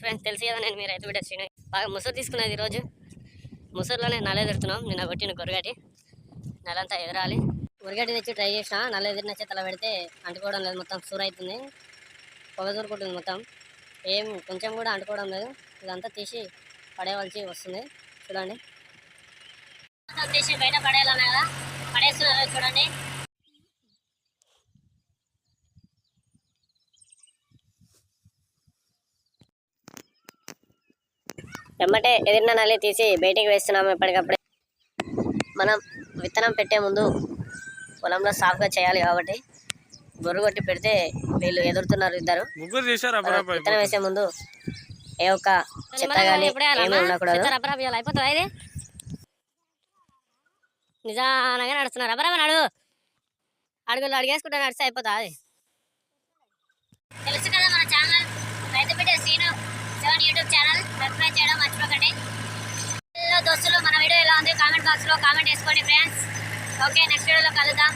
Friends తెలుసు కదా నేను మీరు రైతు బిడ్డ శ్రీను. బాగా ముసరు తీసుకున్నది ఈరోజు. ముసరులోనే నల్ల ఎదురుతున్నాం నిన్న కొట్టిన గొరగటి నెలంతా ఎదరాలి గొరగటి తెచ్చి ట్రై చేసిన. నల్ల ఎదిరినచ్చే తల పెడితే అంటుకోవడం లేదు. మొత్తం సూర్ అవుతుంది. పొగ దూరుకుంటుంది మొత్తం. ఏం కొంచెం కూడా అంటుకోవడం లేదు. ఇదంతా తీసి పడేయవలసి వస్తుంది. చూడండి. మొత్తం తీసి బయట పడేయాలన్నా కదా. పడేస్తున్నారు చూడండి. వెమ్మటే ఎదిరిన నల్లి తీసి బయటికి వేస్తున్నాము ఎప్పటికప్పుడే మనం విత్తనం పెట్టే ముందు పొలంలో సాఫ్గా చేయాలి కాబట్టి గొర్రు కొట్టి పెడితే వీళ్ళు ఎదురుతున్నారు ఇద్దరు. విత్తనం వేసే ముందు ఏ ఒక్క చెత్త కానీ ఏమీ ఉండకూడదు. నిజానగా నడుస్తున్నారు. అబ్బరా నడు. అడుగులు అడిగేసుకుంటే నడిస్తే అయిపోతుంది అది తెలుసు కదా మన ఛానల్ రైతు బిడ్డ Seenu seven YouTube channel subscribe చేయడం మర్చిపోకండి దోస్తులు మన వీడియో ఎలా ఉంది? కామెంట్ బాక్స్లో కామెంట్ వేసుకోండి ఫ్రెండ్స్ ఓకే నెక్స్ట్ వీడియోలో కలుద్దాం.